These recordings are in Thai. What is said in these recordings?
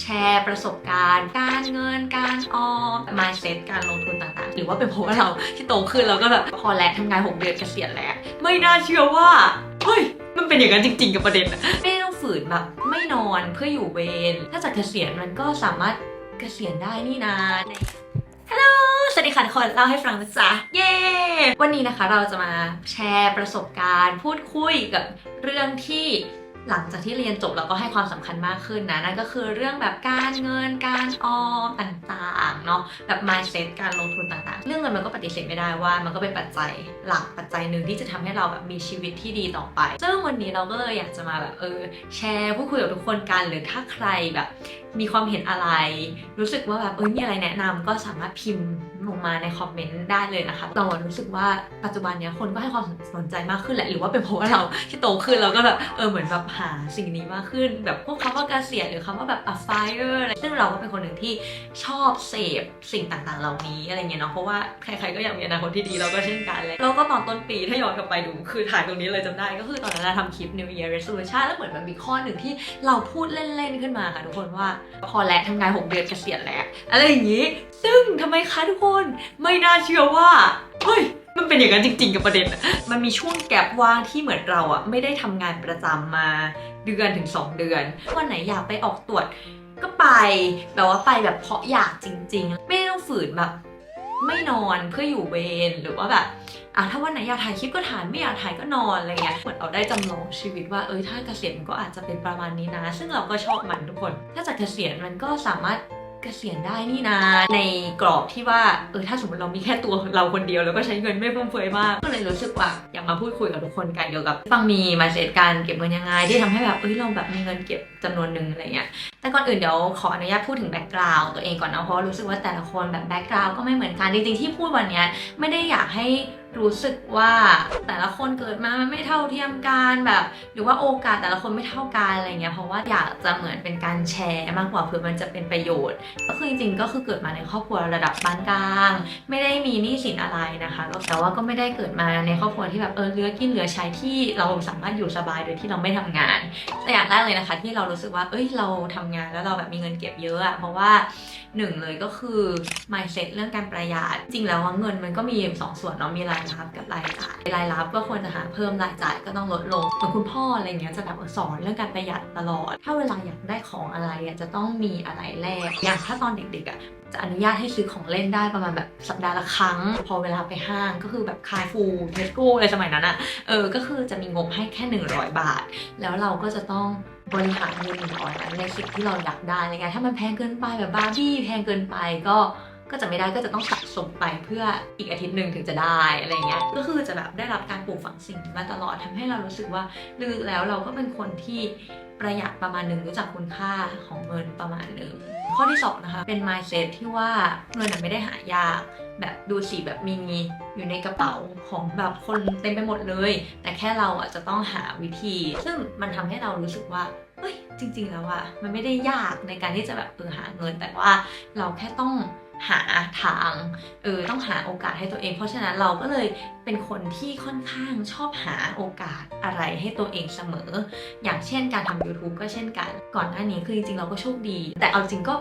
แชร์ประสบการณ์ การเงินการออม mindset การลงทุนต่างๆ หรือว่าเป็นเพราะว่าเราที่โตขึ้นเราก็แบบพอแล้วทำงาน 6 เดือนเกษียณแล้ว ไม่น่าเชื่อว่าเฮ้ยมันเป็นอย่างนั้นจริง ๆ กับประเด็นอะไม่ต้องฝืนแบบไม่นอนเพื่ออยู่เวรถ้าจะเกษียณมันก็สามารถเกษียณได้นี่นาในฮัลโหล สวัสดีค่ะทุกคน เล่าให้ฟังนะจ๊ะ เย้ วันนี้นะคะเราจะมาแชร์ประสบการณ์ พูดคุยกับเรื่องที่ หลังจากที่เรียนจบเราก็ให้ความสำคัญมากขึ้นนะนั่นก็คือเรื่องแบบการเงินการออมต่างๆเนาะแบบ mindset การลงทุนต่างๆ เรื่องเงินมันก็ปฏิเสธไม่ได้ว่า มันก็เป็นปัจจัยหลักปัจจัยหนึ่งที่จะทำให้เราแบบมีชีวิตที่ดีต่อไป ซึ่งวันนี้เราก็เลยอยากจะมาแบบเออแชร์พูดคุยกับทุกคนกันหรือถ้าใครแบบมีความเห็นอะไร รู้สึกว่าแบบเออมีอะไรแนะนำก็สามารถพิมพ์ ลงมาในคอมเมนต์ได้เลยนะคะเรารู้สึกว่าปัจจุบันเนี้ยคนก็ให้ความสนใจมากขึ้นแหละ หรือว่าเป็นเพราะว่าเราที่โตขึ้นเราก็แบบเออเหมือนแบบหาสิ่งนี้มากขึ้น แบบพวกคำว่าเกษียณหรือคำว่าแบบ aspire อะไรซึ่งเราก็เป็นคนหนึ่งที่ชอบเสพสิ่งต่างๆ เหล่านี้อะไรเงี้ยเนาะเพราะว่าใครๆก็อยากมีอนาคตที่ดีเราก็เช่นกันเลยแล้วก็ตอนต้นปีถ้าย้อนกลับไปดูคือถ่ายตรงนี้เลยจำได้ก็คือตอนนั้นเราทำคลิป New Year Resolution แล้วเหมือนมันมีข้อหนึ่งที่เราพูดเล่นๆขึ้นมาค่ะทุกคนว่าพอแล้วทำงาน 6 เดือนเกษียณแล้วอะไรอย่างนี้ ซึ่งทำไมคะทุกคนไม่น่าเชื่อว่า เฮ้ย มันเป็นอย่างนั้นจริง ๆ กับประเด็นอะมันมีช่วงแกลบว่างที่เหมือนเราอะไม่ได้ทำงานประจำมาเดือนถึง 2 เดือน วันไหนอยากไปออกตรวจก็ไป แบบว่าไปแบบเพราะอยากจริง ๆ ไม่ต้องฝืนแบบไม่นอนเพื่ออยู่เวรหรือว่าแบบอะถ้าวันไหนอยากถ่ายคลิปก็ถ่ายไม่อยากถ่ายก็นอนอะไรเงี้ยเหมือนเราได้จำลองชีวิตว่าเออถ้าเกษียณก็อาจจะเป็นประมาณนี้นะ ซึ่งเราก็ชอบมันทุกคน ถ้าจะเกษียณมันก็สามารถ เกษียณได้นี่นะ ในกรอบที่ว่าเออถ้าสมมติเรามีแค่ตัวเราคนเดียว แล้วก็ใช้เงินไม่ฟุ่มเฟือยมาก ก็เลยรู้สึกว่า มาพูดคุยกับทุกคนกันเกี่ยวกับฟังมีมาเสตการเก็บเงินยังไง ที่ทำให้แบบเอ้ยเราแบบมีเงินเก็บจำนวนหนึ่งอะไรเงี้ยแต่ก่อนอื่นเดี๋ยวขออนุญาตพูดถึงแบ็กกราวน์ตัวเองก่อนนะเพราะรู้สึกว่าแต่ละคนแบบแบ็กกราวน์ก็ไม่เหมือนกันจริงๆที่พูดวันเนี้ยไม่ได้อยากให้รู้สึกว่าแต่ละคนเกิดมามันไม่เท่าเทียมกันแบบ หรือว่าโอกาสแต่ละคนไม่เท่ากันอะไรเงี้ยเพราะว่าอยากจะเหมือนเป็นการแชร์มากกว่าเผื่อมันจะเป็นประโยชน์ ก็คือจริงๆก็คือเกิดมาในครอบครัวระดับปานกลาง ไม่ได้มีหนี้สินอะไรนะคะแต่ว่าก็ไม่ได้เกิดมาในครอบครัวที่แบบเออเหลือกินเหลือใช้ที่เราสามารถอยู่สบายโดยที่เราไม่ทำงานแต่อย่างแรกเลยนะคะ ที่เรารู้สึกว่า เอ้ยเราทำงานแล้วเราแบบมีเงินเก็บเยอะอะเพราะว่าหนึ่งเลยก็คือ mindset เรื่องการประหยัดจริงแล้วว่าเงินมันก็มีสองส่วนเนาะมีรายรับกับรายจ่ายรายรับก็ควรจะหาเพิ่มรายจ่ายก็ต้องลดลงเหมือนคุณพ่ออะไรเงี้ยจะแบบสอนเรื่องการประหยัดตลอด ถ้าเวลาอยากได้ของอะไรอะจะต้องมีอะไรแลกอย่างถ้าตอนเด็กๆอะ จะอนุญาตให้ซื้อของเล่นได้ประมาณแบบสัปดาห์ละครั้ง พอเวลาไปห้างก็คือแบบคายฟูเทสโก้อะไรสมัยนั้นอะเออ ก็คือจะมีงบให้แค่ 100 บาท แล้วเราก็จะต้องบริหารเงินหนึ่งร้อยนั้นในสิ่งที่เราอยากได้อะไรเงี้ยถ้ามันแพงเกินไปแบบบาร์บี้แพงเกินไปก็ก็จะไม่ได้ก็จะต้องสะสมไปเพื่ออีกอาทิตย์หนึ่งถึงจะได้อะไรเงี้ยก็คือจะแบบได้รับการปลูกฝังสิ่งมาตลอดทำให้เรารู้สึกว่าลึกแล้วเราก็เป็นคนที่ประหยัดประมาณหนึ่งรู้จักคุณค่าของเงินประมาณหนึ่ง ข้อที่สองนะคะเป็น mindset ที่ว่าเงินน่ะไม่ได้หายาก แบบดูสิแบบมีอยู่ในกระเป๋าของแบบคนเต็มไปหมดเลย แต่แค่เราอะจะต้องหาวิธี ซึ่งมันทำให้เรารู้สึกว่าเฮ้ยจริง ๆ แล้วอะมันไม่ได้ยากในการที่จะแบบเออหาเงิน แต่ว่าเราแค่ต้อง หาทางเออต้องหาโอกาสให้ตัวเอง เพราะฉะนั้นเราก็เลยเป็นคนที่ค่อนข้างชอบหาโอกาสอะไรให้ตัวเองเสมอ อย่างเช่นการทำ YouTube ก็เช่นกัน ก่อนหน้านี้คือจริงๆ เราก็โชคดี แต่เอาจริงก็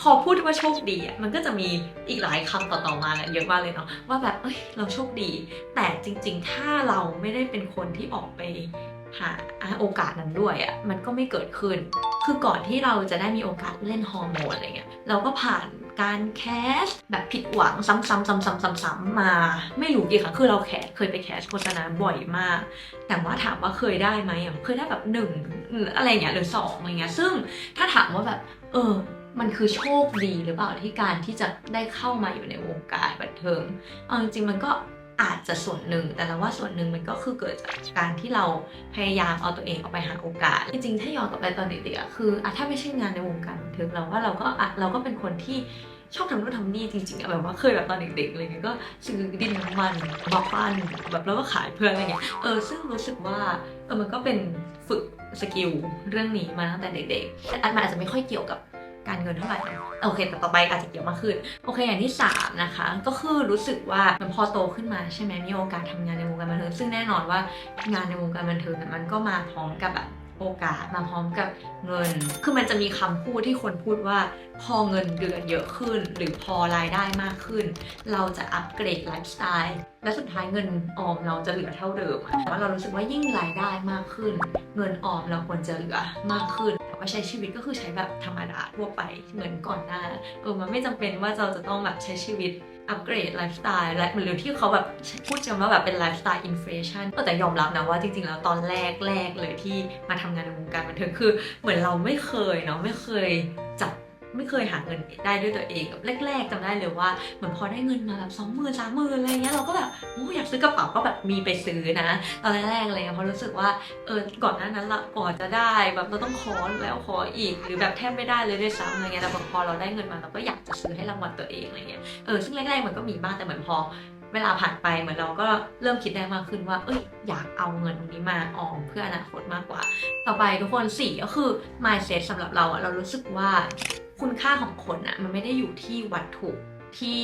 พอพูดว่าโชคดีอะมันก็จะมีอีกหลายคำต่อๆมาแหละเยอะมากเลยเนาะว่าแบบเอ้ยเราโชคดี แต่จริง ๆ ถ้าเราไม่ได้เป็นคนที่ออกไปหาโอกาสนั้นด้วยอะมันก็ไม่เกิดขึ้น คือก่อนที่เราจะได้มีโอกาสเล่นฮอร์โมนอะไรเงี้ยเราก็ผ่าน การแคสแบบผิดหวังซ้ำๆๆๆๆมา ไม่รู้กี่ครั้งคือเราแคสเคยไปแคสโฆษณาบ่อยมาก แต่ว่าถามว่าเคยได้ไหมอะเคยได้แบบหนึ่งออะไรเงี้ยหรือสองอะไรเงี้ยซึ่งถ้าถามว่าแบบ เออมันคือโชคดีหรือเปล่าที่การที่จะได้เข้ามาอยู่ในวงการบันเทิง เอาจริงๆมันก็ อาจจะส่วนหนึ่ง แต่เราว่าส่วนหนึ่งมันก็คือเกิดจากการที่เราพยายามเอาตัวเองออกไปหาโอกาส จริงๆ ถ้าย้อนกลับไปตอนเด็กๆคืออถ้าไม่ใช่งานในวงการบันเทิงเราว่าเราก็เราก็เป็นคนที่ชอบทำนู่นทำนี่จริงๆอะแบบว่าเคยแบบตอนเด็กๆอะไรเงี้ยก็ซื้อดินน้ำมันมาปั้นแบบแล้วก็ขายเพื่อนอะไรเงี้ยเออซึ่งรู้สึกว่าเออมันก็เป็นฝึกสกิลเรื่องนี้มาตั้งแต่เด็กๆแต่อันมันอาจจะไม่ค่อยเกี่ยวกับ การเงินเท่าไหร่โอเค แต่ต่อไปอาจจะเกี่ยวมากขึ้น โอเค อย่างที่ 3 นะคะ ก็คือรู้สึกว่ามันพอโตขึ้นมาใช่ไหมมีโอกาสทำงานในวงการบันเทิงซึ่งแน่นอนว่างานในวงการบันเทิงเนี่ยมันก็มาพร้อมกับแบบโอกาสมาพร้อมกับเงิน คือมันจะมีคำพูดที่คนพูดว่า พอเงินเดือนเยอะขึ้น หรือพอรายได้มากขึ้น เราจะอัปเกรดไลฟ์สไตล์และสุดท้ายเงินออมเราจะเหลือเท่าเดิมแต่ว่าเรารู้สึกว่ายิ่งรายได้มากขึ้น เงินออมเราควรจะเหลือมากขึ้น แต่ว่าใช้ชีวิตก็คือใช้แบบธรรมดาทั่วไปเหมือนก่อนหน้าเออมันไม่จำเป็นว่าเราจะต้องแบบใช้ชีวิตอัปเกรดไลฟ์สไตล์และหรือที่เขาแบบพูดกันว่าแบบเป็นไลฟ์สไตล์อินฟลชันแต่ยอมรับนะว่าจริงๆ แล้วตอนแรกแรกเลยที่มาทำงานในวงการบันเทิงคือ เหมือนเราไม่เคยเนาะไม่เคยจับ ไม่เคยหาเงินได้ด้วยตัวเองแบบแรกๆจำได้เลยว่าเหมือนพอได้เงินมาแบบสองหมื่นสามหมื่นอะไรเงี้ยเราก็แบบโอ้อยากซื้อกระเป๋าก็แบบมีไปซื้อนะตอนแรกๆเลยเพราะรู้สึกว่าเออก่อนหน้านั้นละก่อนจะได้แบบเราต้องขอแล้วขออีกหรือแบบแทบไม่ได้เลยด้วยซ้ำอะไรเงี้ยแต่พอเราได้เงินมาเราก็อยากจะซื้อให้รางวัลตัวเองอะไรเงี้ยเออซึ่งแรกๆมันก็มีบ้างแต่เหมือนพอเวลาผ่านไปเหมือนเราก็เริ่มคิดได้มากขึ้นว่า เอ้ย อยากเอาเงินตรงนี้มาออมเพื่ออนาคตมากกว่า ต่อไปทุกคนสี่ก็คือ mindset สำหรับเราอะเรารู้สึกว่า คุณค่าของคนอะมันไม่ได้อยู่ที่วัตถุที่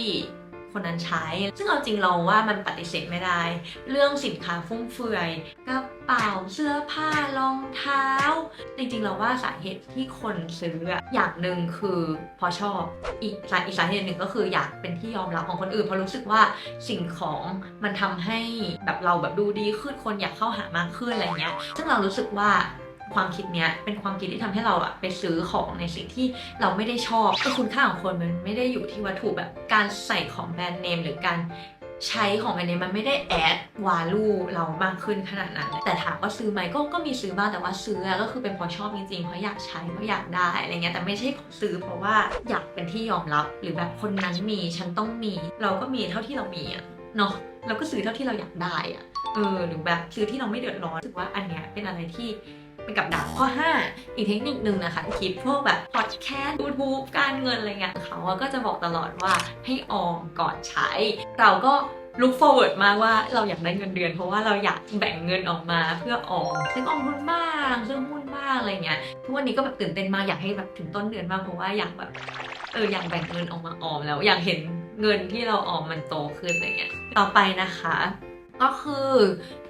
คนนั้นใช้ ซึ่งเอาจริงเราว่ามันปฏิเสธไม่ได้ เรื่องสินค้าฟุ่มเฟือยกระเป๋าเสื้อผ้ารองเท้า จริงๆ เราว่าสาเหตุที่คนซื้ออะอย่างหนึ่งคือพอชอบ อีกสาอีกสาเหตุหนึ่งก็คืออยากเป็นที่ยอมรับของคนอื่นเพราะรู้สึกว่าสิ่งของมันทำให้แบบเราแบบดูดีขึ้นคนอยากเข้าหามากขึ้นอะไรเงี้ย ซึ่งเรารู้สึกว่า ความคิดเนี้ยเป็นความคิดที่ทำให้เราอะไปซื้อของในสิ่งที่เราไม่ได้ชอบก็คุณค่าของคนมันไม่ได้อยู่ที่วัตถุแบบการใส่ของแบรนด์เนมหรือการใช้ของแบรนด์เนมมันไม่ได้แอดวาลูเรามากขึ้นขนาดนั้น แต่ถามว่าซื้อไหมก็ก็มีซื้อบ้างแต่ว่าซื้อก็คือเป็นเพราะชอบจริงๆเพราะอยากใช้เพราะอยากได้อะไรเงี้ยแต่ไม่ใช่ซื้อเพราะว่าอยากเป็นที่ยอมรับ หรือแบบคนนั้นมีฉันต้องมี เราก็มีเท่าที่เรามีอะเนาะเราก็ซื้อเท่าที่เราอยากได้อะเออหรือแบบซื้อที่เราไม่เดือดร้อนรู้สึกว่าอันเนี้ยเป็นอะไรที่ เป็นกับดักข้อ 5 อีกเทคนิคหนึ่งนะคะคลิปพวกแบบพอดแคสต์ยูทูบการเงินอะไรเงี้ยเขาอะก็จะบอกตลอดว่าให้ออมก่อนใช้ เราก็ look forward มากว่าเราอยากได้เงินเดือน เพราะว่าเราอยากแบ่งเงินออกมาเพื่อออมซื้อกองทุนบ้างซื้อหุ้นบ้างอะไรเงี้ยทุกวันนี้ก็แบบตื่นเต้นมากอยากให้แบบถึงต้นเดือนมากเพราะว่าอยากแบบเอออยากแบ่งเงินออกมาออมแล้ว อยากเห็นเงินที่เราออมมันโตขึ้นอะไรเงี้ยต่อไปนะคะ ก็คือ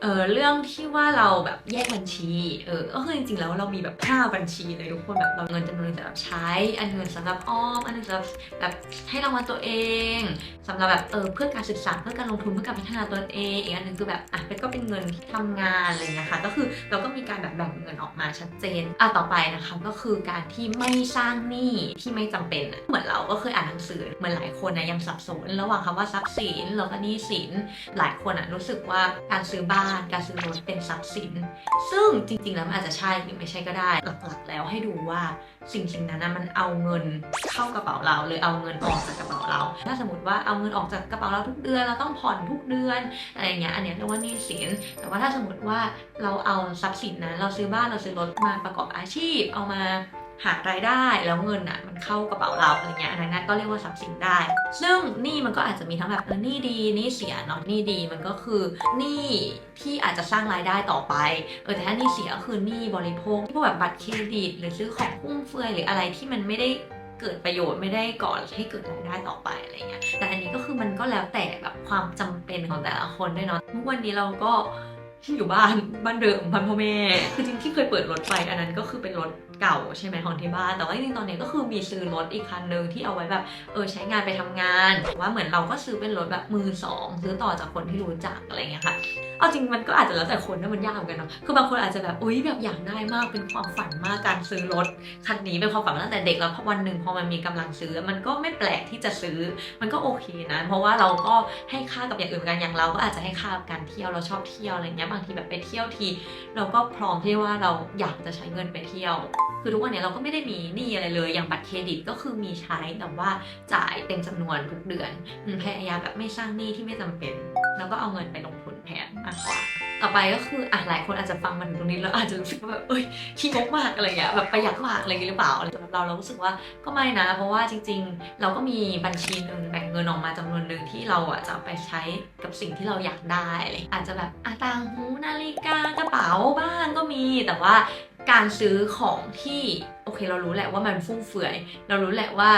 เออเรื่องที่ว่าเราแบบแยกบัญชีเออก็คือจริงๆแล้วเรามีแบบ5บัญชีเลยทุกคนแบบเราเงินจำนวนนึงสำหรับใช้ อันหนึงสำหรับออม อันหนึงสำหรับแบบให้รางวัลตัวเองสำหรับแบบเออเพื่อการศึกษาเพื่อการลงทุนเพื่อการพัฒนาตนเองอีกอันหนึงคือแบบอะเป็นก็เป็นเงินที่ทำงานอะไรเงี้ยค่ะก็คือเราก็มีการแบบแบ่งเงินออกมาชัดเจนอะต่อไปนะคะก็คือการที่ไม่สร้างหนี้ที่ไม่จำเป็นเหมือนเราก็เคยอ่านหนังสือเหมือนหลายคนนะยังสับสน ระหว่างคำว่าทรัพย์สินแล้วก็หนี้สินหลายคนอะรู้สึกว่าการซื้อบ้าน การซื้อรถเป็นทรัพย์สิน ซึ่งจริง ๆ แล้วมันอาจจะใช่หรือไม่ใช่ก็ได้ หลักๆ แล้วให้ดูว่าสิ่งสิ่งนั้นนะมันเอาเงินเข้ากระเป๋าเราหรือเอาเงินออกจากกระเป๋าเรา ถ้าสมมติว่าเอาเงินออกจากกระเป๋าเราทุกเดือนเราต้องผ่อนทุกเดือนอะไรอย่างเงี้ยอันเนี้ยเรียกว่าหนี้สิน แต่ว่าถ้าสมมติว่าเราเอาทรัพย์สินนั้นเราซื้อบ้านเราซื้อรถมาประกอบอาชีพเอามา หารายได้แล้วเงินอะมันเข้ากระเป๋าเราอะไรเงี้ยอันนั้นก็เรียกว่าทรัพย์สินได้ ซึ่งหนี้มันก็อาจจะมีทั้งแบบเออหนี้ดีหนี้เสียเนาะหนี้ดีมันก็คือหนี้ที่อาจจะสร้างรายได้ต่อไปเออแต่ถ้าหนี้เสียก็คือหนี้บริโภคพวกแบบบัตรเครดิต หรือซื้อของฟุ่มเฟือยหรืออะไรที่มันไม่ได้เกิดประโยชน์ไม่ได้ก่อให้เกิดรายได้ต่อไปอะไรเงี้ยแต่อันนี้ก็คือมันก็แล้วแต่แบบความจำเป็นของแต่ละคนด้วยเนาะทุกวันนี้เราก็อยู่บ้านบ้านเดิมบ้านพ่อแม่คือจริงที่เคยเปิดรถไปอันนั้นก็คือเป็นรถ เก่าใช่ไหมของที่บ้านแต่ว่าจริงๆตอนนี้ก็คือมีซื้อรถอีกคันหนึ่งที่เอาไว้แบบเออใช้งานไปทำงานว่าเหมือนเราก็ซื้อเป็นรถแบบมือสองซื้อต่อจากคนที่รู้จักอะไรเงี้ยค่ะเอาจริงมันก็อาจจะแล้วแต่คนนะมันยากเหมือนกันเนาะคือบางคนอาจจะแบบอุ้ยแบบอยากได้มากเป็นความฝันมากการซื้อรถคันนี้เป็นความฝันมาตั้งแต่เด็กแล้วพอวันหนึ่งพอมันมีกำลังซื้อ มันก็ไม่แปลกที่จะซื้อมันก็โอเคนะ เพราะว่าเราก็ให้ค่ากับอย่างอื่นเหมือนกันอย่างเราก็อาจจะให้ค่ากับการเที่ยวเราชอบเที่ยวอะไรเงี้ยบางทีแบบไปเที่ยวที เราก็พร้อมที่ว่าเราอยากจะใช้เงินไปเที่ยว คือทุกวันนี้เราก็ไม่ได้มีหนี้อะไรเลย อย่างบัตรเครดิตก็คือมีใช้แต่ว่าจ่ายเต็มจำนวนทุกเดือนพยายามแบบไม่สร้างหนี้ที่ไม่จำเป็น แล้วก็เอาเงินไปลงทุนแทนมากกว่าต่อไปก็คืออะหลายคนอาจจะฟังมาถึงตรงนี้แล้วอาจจะรู้สึกว่าแบบเอ้ยขี้งกมากอะไรเงี้ยแบบประหยัดมากอะไรเงี้ยหรือเปล่าสำหรับเราเรารู้สึกว่าก็ไม่นะ เพราะว่าจริง ๆ เราก็มีบัญชีหนึ่งแบ่งเงินออกมาจำนวนหนึ่งที่เราอะจะไปใช้กับสิ่งที่เราอยากได้อะไรอาจจะแบบอะต่างหูนาฬิกากระเป๋าบ้างก็มี แต่ว่า การซื้อของที่โอเคเรารู้แหละว่ามันฟุ่มเฟือย เรารู้แหละว่า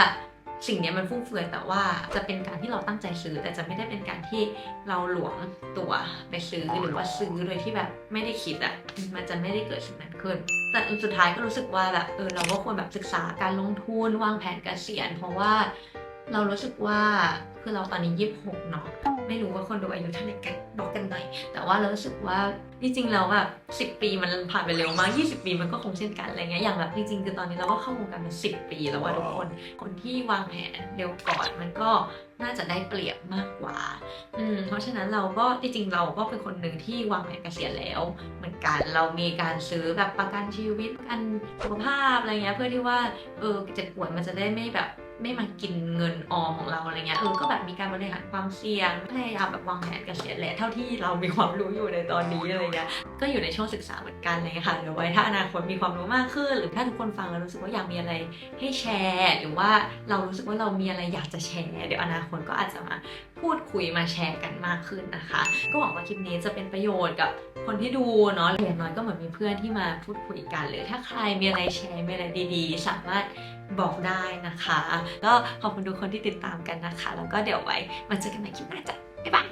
สิ่งนี้มันฟุ่มเฟือยแต่ว่าจะเป็นการที่เราตั้งใจซื้อ แต่จะไม่ได้เป็นการที่เราหลวมตัวไปซื้อหรือว่าซื้อโดยที่แบบไม่ได้คิดอะมันจะไม่ได้เกิดสิ่งนั้นขึ้น แต่สุดท้ายก็รู้สึกว่าแบบเออเราก็ควรแบบศึกษาการลงทุนวางแผนเกษียณ เพราะว่าเรารู้สึกว่าคือเราตอนนี้ยี่สิบหกเนาะ ไม่รู้ว่าคนดูอายุเท่าไหร่กันบอกกันหน่อย แต่ว่าเรารู้สึกว่าจริงๆแล้วแบบสิปีมันผ่านไปเร็วมาก 20 ปีมันก็คงเช่นกันอะไรเงี้ยอย่างแบบจริงๆคือตอนนี้เราก็เข้าวงการมา10 ปีแล้วว่าทุกคนคนที่วางแผนเร็วก่อนมันก็ น่าจะได้เปรียบมากกว่า อืม เพราะฉะนั้นเราก็จริงๆเราก็เป็นคนหนึ่งที่วางแผนเกษียณแล้ว เหมือนกันเรามีการซื้อแบบประกันชีวิตประกันสุขภาพอะไรเงี้ยเพื่อที่ว่าเออเจ็บป่วยมันจะได้ไม่แบบไม่มากินเงินออมของเราอะไรเงี้ยเออก็แบบมีการบริหารความเสี่ยงพยายามแบบวางแผนเกษียณแหละเท่าที่เรามีความรู้อยู่ในตอนนี้อะไรเงี้ย ก็อยู่ในช่วงศึกษาเหมือนกันเลยค่ะเดี๋ยวไว้ถ้าอนาคตมีความรู้มากขึ้น หรือถ้าทุกคนฟังแล้วรู้สึกว่าอยากมีอะไรให้แชร์ หรือว่าเรารู้สึกว่าเรามีอะไรอยากจะแชร์ เดี๋ยวอนาคตก็อาจจะมาพูดคุยมาแชร์กันมากขึ้นนะคะ ก็หวังว่าคลิปนี้จะเป็นประโยชน์กับคนที่ดูเนาะอย่างน้อยก็เหมือนมีเพื่อนที่มาพูดคุยกันหรือถ้าใครมีอะไรแชร์มีอะไรดีๆ สามารถบอกได้นะคะ ก็ขอบคุณทุกคนที่ติดตามกันนะคะ แล้วก็เดี๋ยวไว้มาเจอกันใหม่คลิปหน้าจ้ะบ๊ายบาย